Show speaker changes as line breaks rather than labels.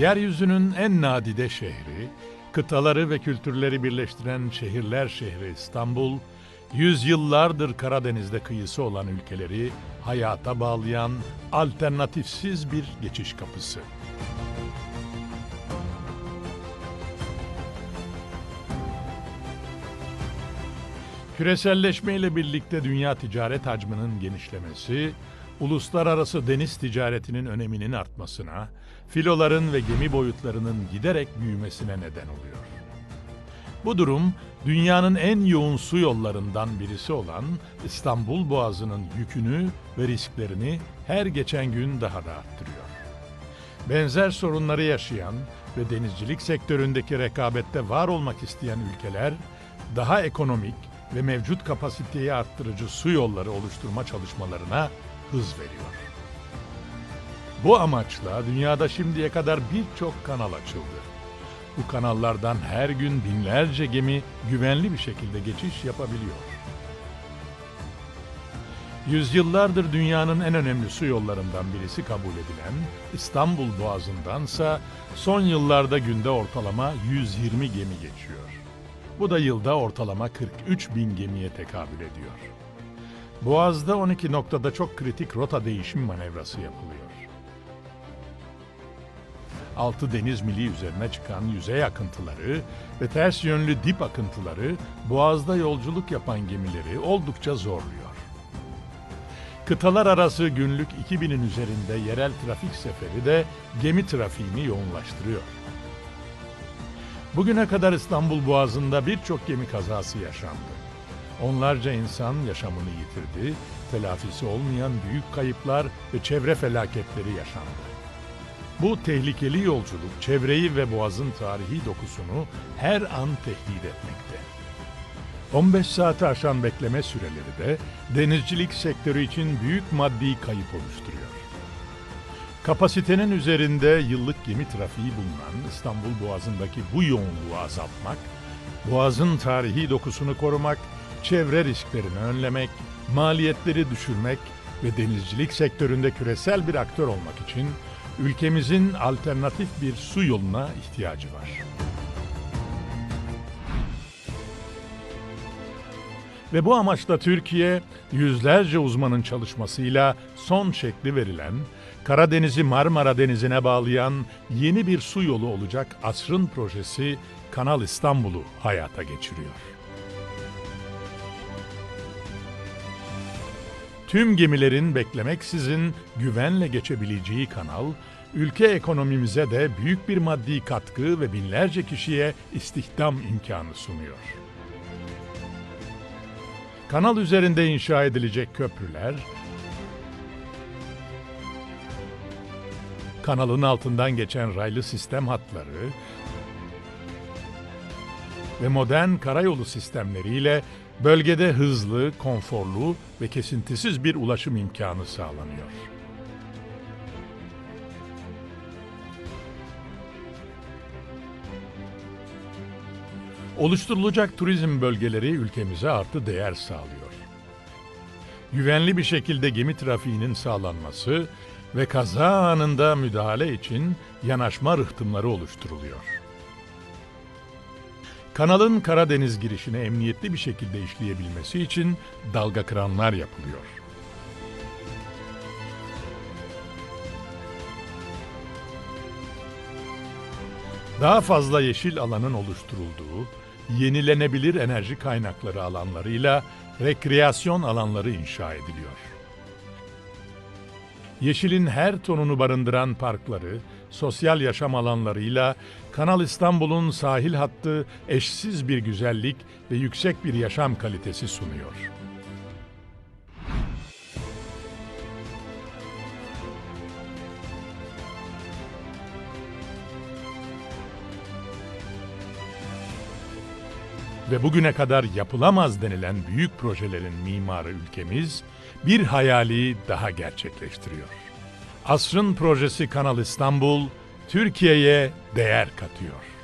Yeryüzünün en nadide şehri, kıtaları ve kültürleri birleştiren şehirler şehri İstanbul, yüzyıllardır Karadeniz'de kıyısı olan ülkeleri hayata bağlayan alternatifsiz bir geçiş kapısı. Küreselleşme ile birlikte dünya ticaret hacminin genişlemesi, uluslararası deniz ticaretinin öneminin artmasına, filoların ve gemi boyutlarının giderek büyümesine neden oluyor. Bu durum dünyanın en yoğun su yollarından birisi olan İstanbul Boğazı'nın yükünü ve risklerini her geçen gün daha da arttırıyor. Benzer sorunları yaşayan ve denizcilik sektöründeki rekabette var olmak isteyen ülkeler daha ekonomik ve mevcut kapasiteyi arttırıcı su yolları oluşturma çalışmalarına hız veriyor. Bu amaçla dünyada şimdiye kadar birçok kanal açıldı. Bu kanallardan her gün binlerce gemi güvenli bir şekilde geçiş yapabiliyor. Yüzyıllardır dünyanın en önemli su yollarından birisi kabul edilen İstanbul Boğazı'ndansa son yıllarda günde ortalama 120 gemi geçiyor. Bu da yılda ortalama 43 bin gemiye tekabül ediyor. Boğaz'da 12 noktada çok kritik rota değişim manevrası yapılıyor. Altı deniz mili üzerine çıkan yüzey akıntıları ve ters yönlü dip akıntıları Boğaz'da yolculuk yapan gemileri oldukça zorluyor. Kıtalar arası günlük 2000'in üzerinde yerel trafik seferi de gemi trafiğini yoğunlaştırıyor. Bugüne kadar İstanbul Boğazı'nda birçok gemi kazası yaşandı. Onlarca insan yaşamını yitirdi, telafisi olmayan büyük kayıplar ve çevre felaketleri yaşandı. Bu tehlikeli yolculuk çevreyi ve boğazın tarihi dokusunu her an tehdit etmekte. 15 saate aşan bekleme süreleri de denizcilik sektörü için büyük maddi kayıp oluşturuyor. Kapasitenin üzerinde yıllık gemi trafiği bulunan İstanbul Boğazı'ndaki bu yoğunluğu azaltmak, boğazın tarihi dokusunu korumak, çevre risklerini önlemek, maliyetleri düşürmek ve denizcilik sektöründe küresel bir aktör olmak için ülkemizin alternatif bir su yoluna ihtiyacı var. Ve bu amaçla Türkiye yüzlerce uzmanın çalışmasıyla son şekli verilen, Karadeniz'i Marmara Denizi'ne bağlayan yeni bir su yolu olacak asrın projesi Kanal İstanbul'u hayata geçiriyor. Tüm gemilerin beklemeksizin güvenle geçebileceği kanal, ülke ekonomimize de büyük bir maddi katkı ve binlerce kişiye istihdam imkanı sunuyor. Kanal üzerinde inşa edilecek köprüler, kanalın altından geçen raylı sistem hatları ve modern karayolu sistemleriyle bölgede hızlı, konforlu ve kesintisiz bir ulaşım imkanı sağlanıyor. Oluşturulacak turizm bölgeleri ülkemize artı değer sağlıyor. Güvenli bir şekilde gemi trafiğinin sağlanması ve kaza anında müdahale için yanaşma rıhtımları oluşturuluyor. Kanalın Karadeniz girişine emniyetli bir şekilde işleyebilmesi için dalga kıranlar yapılıyor. Daha fazla yeşil alanın oluşturulduğu, yenilenebilir enerji kaynakları alanlarıyla rekreasyon alanları inşa ediliyor. Yeşilin her tonunu barındıran parkları, sosyal yaşam alanlarıyla Kanal İstanbul'un sahil hattı eşsiz bir güzellik ve yüksek bir yaşam kalitesi sunuyor. Ve bugüne kadar yapılamaz denilen büyük projelerin mimarı ülkemiz bir hayali daha gerçekleştiriyor. Asrın projesi Kanal İstanbul Türkiye'ye değer katıyor.